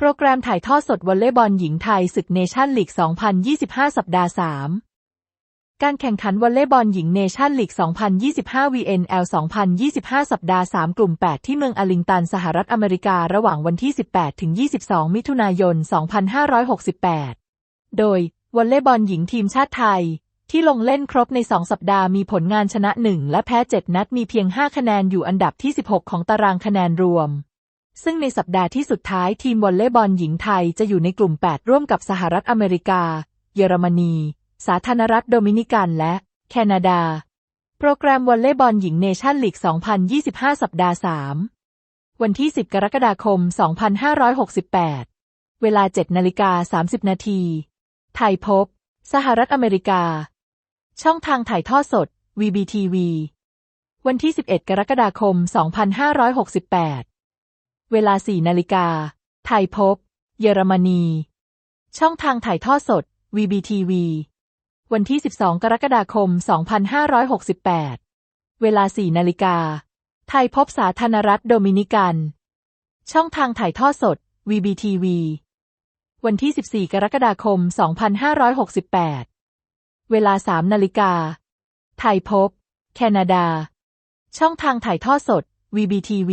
โปรแกรมถ่ายทอดสดวอลเลย์บอลหญิงไทยศึกเนชั่นลีก 2025 สัปดาห์ 3 การแข่งขันวอลเลย์บอลหญิงเนชั่นลีก 2025 VNL 2025 สัปดาห์ 3 กลุ่ม 8 ที่เมืองอาลิงตัน สหรัฐอเมริการะหว่างวันที่ 18 ถึง 22 มิถุนายน 2568 โดยวอลเลย์บอลหญิงทีมชาติไทย ที่ลงเล่นครบใน 2 สัปดาห์มีผลงานชนะ 1 และแพ้ 7 นัดมีเพียง 5 คะแนนอยู่อันดับที่ 16 ของตารางคะแนนรวม ซึ่งในสัปดาห์ที่สุดท้ายทีมวอลเลย์บอลหญิงไทยจะอยู่ในกลุ่ม 8 ร่วมกับสหรัฐอเมริกา เยอรมนี สาธารณรัฐโดมินิกันและ แคนาดา โปรแกรมวอลเลย์บอลหญิงเนชั่นลีก 2025 สัปดาห์ 3 วันที่ 10 กรกฎาคม 2568 เวลา 7 นาฬิกา 30 นาที ไทยพบ สหรัฐอเมริกา ช่องทางถ่ายทอดสด VBTV วันที่ 11 กรกฎาคม 2568 เวลา 4 นาฬิกา ไทยพบ เยอรมนี ช่องทางถ่ายทอดสด VBTV วันที่ 12 กรกฎาคม 2568 เวลา 4 นาฬิกา ไทยพบสาธารณรัฐโดมินิกัน ช่องทางถ่ายทอดสด VBTV วันที่ 14 กรกฎาคม 2568 เวลา 3 นาฬิกา ไทยพบ แคนาดา ช่องทางถ่ายทอดสด VBTV